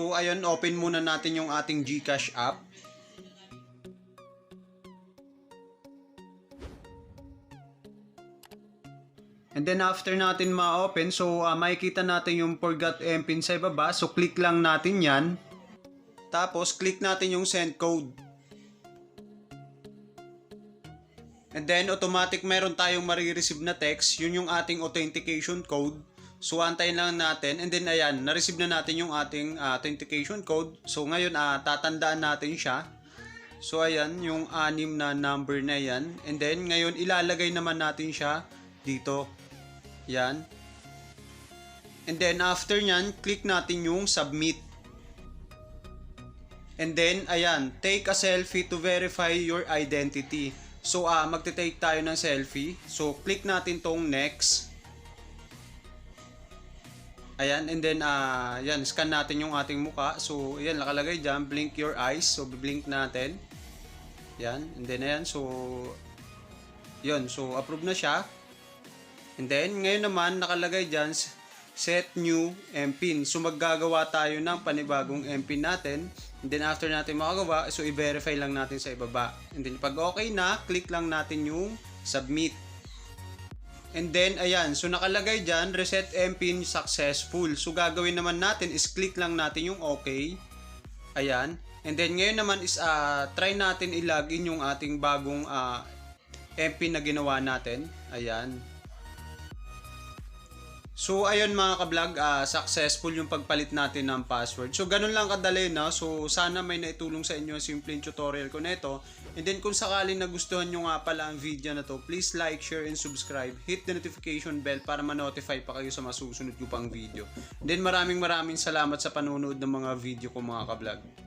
ngayon, open muna natin yung ating GCash app. And then after natin ma-open, so ah, makikita natin yung forgot MPIN sa ibaba. So click lang natin yan. Tapos click natin yung send code. And then automatic meron tayong marireceive na text. Yun yung ating authentication code. So antayin lang natin. And then ayan, na-receive na natin yung ating ah, authentication code. So ngayon ah, tatandaan natin siya. So ayan, yung anim na number na yan. And then ngayon ilalagay naman natin siya dito. Yan. And then after nyan, click natin yung submit. And then, ayan, take a selfie to verify your identity. So, ah, magte-take tayo ng selfie. So, click natin tong next. Ayan, and then, ah, yan, scan natin yung ating muka. So, ayan, nakalagay dyan, blink your eyes. So, blink natin. Yan, and then, ayan, so, yun, so, approve na siya. And then, ngayon naman, nakalagay dyan, set new MPIN. So, maggagawa tayo ng panibagong MPIN natin. And then, after natin makagawa, so, i-verify lang natin sa ibaba. And then, pag okay na, click lang natin yung submit. And then, ayan. So, nakalagay dyan, reset MPIN successful. So, gagawin naman natin is click lang natin yung okay. Ayan. And then, ngayon naman is ah, try natin i-login yung ating bagong ah, MPIN na ginawa natin. Ayan. So ayun mga ka-vlog, ah, successful yung pagpalit natin ng password. So ganun lang kadali na. So sana may naitulong sa inyo ang simpleng tutorial ko nito. And then kung sakaling nagustuhan nyo nga pala ang video na to, please like, share, and subscribe. Hit the notification bell para ma-notify pa kayo sa masusunod ko pang video. And then maraming maraming salamat sa panonood ng mga video ko mga ka-vlog.